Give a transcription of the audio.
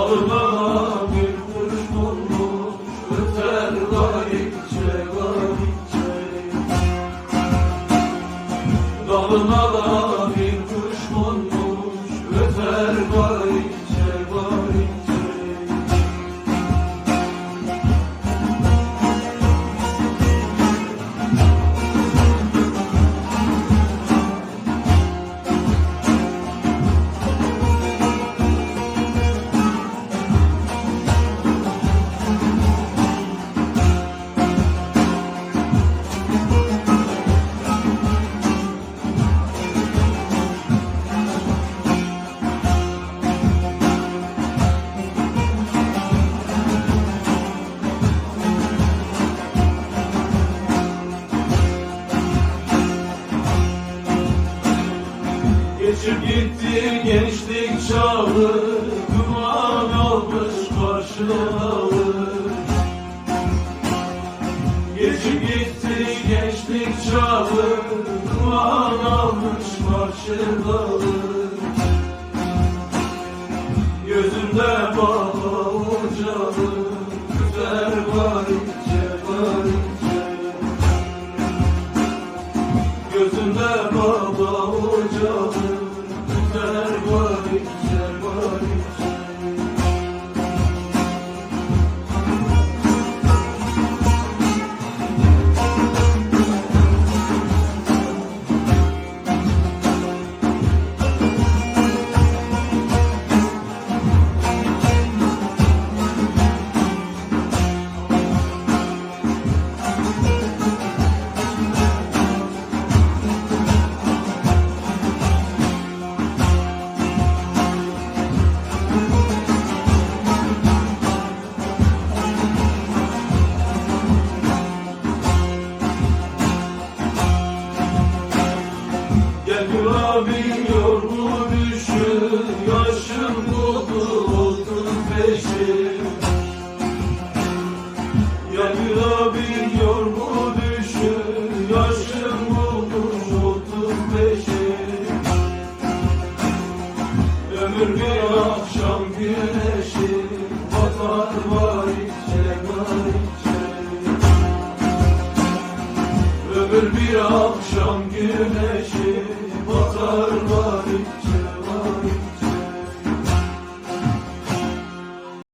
Dargana bir kuş olmuş Öter layıkçe layıkçe bir Geçip gitti gençlik çağı Duman almış başlağı Geçip gitti gençlik çağı Duman almış başlağı Gözümde baba ocağı Güzel varınca varınca Gözümde baba ocağı Yaşım beşi Gel durabiliyor mu düşün. Yaşım buldu otuz beşi Ömür bir akşam güneşi. Batar var içe var içe. Ömür bir akşam güneşi